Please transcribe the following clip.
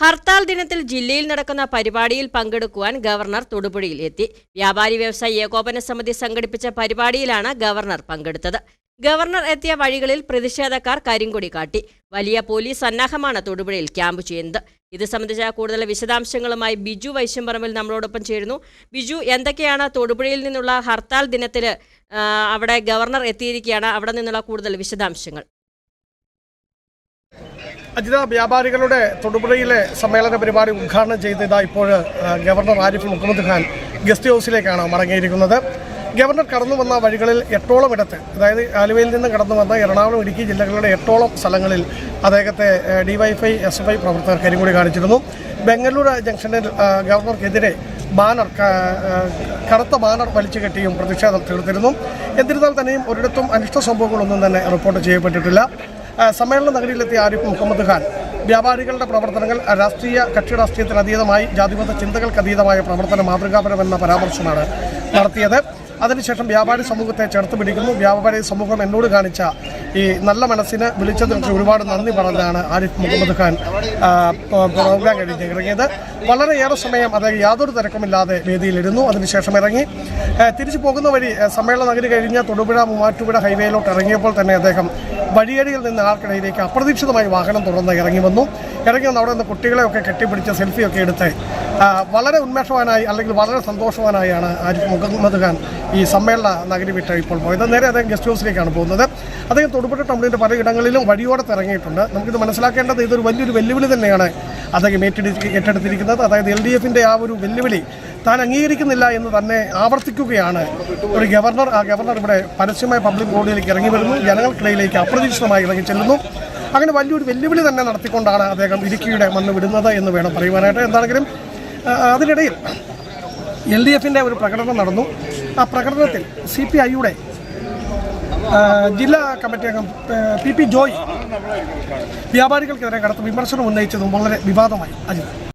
ഹർത്താൽ ദിനത്തിൽ ജില്ലയിൽ നടക്കുന്ന പരിപാടിയിൽ പങ്കെടുക്കുവാൻ ഗവർണർ തൊടുപുഴയിൽ എത്തി. വ്യാപാരി വ്യവസായി ഏകോപന സമിതി സംഘടിപ്പിച്ച പരിപാടിയിലാണ് ഗവർണർ പങ്കെടുത്തത്. ഗവർണർ എത്തിയ വഴികളിൽ പ്രതിഷേധക്കാർ കരിങ്കൊടി കാട്ടി. വലിയ പോലീസ് സന്നാഹമാണ് തൊടുപുഴയിൽ ക്യാമ്പ് ചെയ്യുന്നത്. ഇത് സംബന്ധിച്ച കൂടുതൽ വിശദാംശങ്ങളുമായി ബിജു വൈശ്യംപറമ്പിൽ നമ്മളോടൊപ്പം ചേരുന്നു. ബിജു എന്തൊക്കെയാണ് തൊടുപുഴയിൽ നിന്നുള്ള ഹർത്താൽ ദിനത്തിൽ അവിടെ ഗവർണർ എത്തിയിരിക്കുകയാണ്? അവിടെ നിന്നുള്ള കൂടുതൽ വിശദാംശങ്ങൾ. അജിത വ്യാപാരികളുടെ തൊടുപുഴയിലെ സമ്മേളന പരിപാടി ഉദ്ഘാടനം ചെയ്ത് ഇതാ ഇപ്പോൾ ഗവർണർ ആരിഫ് മുഹമ്മദ് ഖാൻ ഗസ്റ്റ് ഹൗസിലേക്കാണ് മടങ്ങിയിരിക്കുന്നത്. ഗവർണർ കടന്നു വന്ന വഴികളിൽ എട്ടോളം ഇടത്ത് അതായത് ആലുവയിൽ നിന്ന് കടന്നു വന്ന എറണാകുളം ഇടുക്കി ജില്ലകളുടെ എട്ടോളം സ്ഥലങ്ങളിൽ അദ്ദേഹത്തെ ഡിവൈഫൈ എസ് എഫ് ഐ പ്രവർത്തകർ കരിങ്കൂടി കാണിച്ചിരുന്നു. ബംഗളൂരു ജംഗ്ഷനിൽ ഗവർണർക്കെതിരെ ബാനർ കറുത്ത ബാനർ വലിച്ചു കെട്ടിയും പ്രതിഷേധം തീർത്തിരുന്നു. എന്നിരുന്നാൽ തന്നെയും ഒരിടത്തും അനിഷ്ട സംഭവങ്ങളൊന്നും തന്നെ റിപ്പോർട്ട് ചെയ്യപ്പെട്ടിട്ടില്ല. സമ്മേളന നഗരിയിലെത്തിയ ആരിഫ് മുഹമ്മദ് ഖാൻ. വ്യാപാരികളുടെ പ്രവർത്തനങ്ങൾ രാഷ്ട്രീയ കക്ഷി രാഷ്ട്രീയത്തിന് അതീതമായി ജാതിമത ചിന്തകൾക്ക് അതീതമായ പ്രവർത്തന മാതൃകാപരമെന്ന പരാമർശമാണ് നടത്തിയത്. അതിനുശേഷം വ്യാപാരി സമൂഹത്തെ ചേർത്ത് പിടിക്കുന്നു. വ്യാപാരി സമൂഹം എന്നോട് കാണിച്ച ഈ നല്ല മനസ്സിന് വിളിച്ചതിന് ഒരുപാട് നന്ദി പറഞ്ഞാണ് ആരിഫ് മുഹമ്മദ് ഖാൻ പ്രോഗ്രാം കഴിഞ്ഞ് ഇറങ്ങിയത്. വളരെയേറെ സമയം അത് യാതൊരു തിരക്കുമില്ലാതെ വേദിയിലിരുന്നു. അതിനുശേഷം ഇറങ്ങി. തിരിച്ചു പോകുന്ന വഴി സമ്മേളന നഗരി കഴിഞ്ഞ തൊടുപുഴ മൂവാറ്റുപുഴ ഹൈവേയിലോട്ട് ഇറങ്ങിയപ്പോൾ തന്നെ അദ്ദേഹം വഴിയടിയിൽ നിന്ന് ആൾക്കിടയിലേക്ക് അപ്രതീക്ഷിതമായി വാഹനം തുറന്ന് ഇറങ്ങി വന്നു. ഇറങ്ങി വന്ന് അവിടെ നിന്ന് കുട്ടികളെയൊക്കെ കെട്ടിപ്പിടിച്ച് സെൽഫിയൊക്കെ എടുത്ത് വളരെ ഉന്മേഷവാനായി അല്ലെങ്കിൽ വളരെ സന്തോഷവാനായാണ് ആരിഫ് മുഹമ്മദ് ഖാൻ ഈ സമ്മേളന നഗരി വിട്ട് ഇപ്പോൾ പോയത്. നേരെ അദ്ദേഹം ഗസ്റ്റ് ഹൗസിലേക്കാണ് പോകുന്നത്. അദ്ദേഹം തൊടുപുഴ ടൗണിന്റെ പലയിടങ്ങളിലും വഴിയോടത്ത് ഇറങ്ങിയിട്ടുണ്ട് നമുക്കിത് മനസ്സിലാക്കേണ്ടത് ഇതൊരു വലിയൊരു വെല്ലുവിളി തന്നെയാണ് അദ്ദേഹം ഏറ്റെടു ഏറ്റെടുത്തിരിക്കുന്നത്. അതായത് എൽ ഡി എഫിന്റെ ആ ഒരു വെല്ലുവിളി താൻ അംഗീകരിക്കുന്നില്ല എന്ന് തന്നെ ആവർത്തിക്കുകയാണ്. ഒരു ഗവർണർ ആ ഗവർണർ ഇവിടെ പരസ്യമായ പബ്ലിക് ബോഡിയിലേക്ക് ഇറങ്ങി വരുന്നു. ജനങ്ങൾക്കിടയിലേക്ക് അപ്രതീക്ഷിതമായി ഇറങ്ങി ചെല്ലുന്നു. അങ്ങനെ വലിയൊരു വെല്ലുവിളി തന്നെ നടത്തിക്കൊണ്ടാണ് അദ്ദേഹം ഇടുക്കിയുടെ മണ്ണ് വിടുന്നത് എന്ന് വേണം പറയുവാനായിട്ട്. എന്താണെങ്കിലും അതിനിടയിൽ എൽ ഡി എഫിന്റെ ഒരു പ്രകടനം നടന്നു. ആ പ്രകടനത്തിൽ സി പി ഐയുടെ ജില്ലാ കമ്മിറ്റി അംഗം പി പി ജോയ് വ്യാപാരികൾക്കെതിരെ കടത്ത വിമർശനം ഉന്നയിച്ചതും വളരെ വിവാദമായി. അജിത്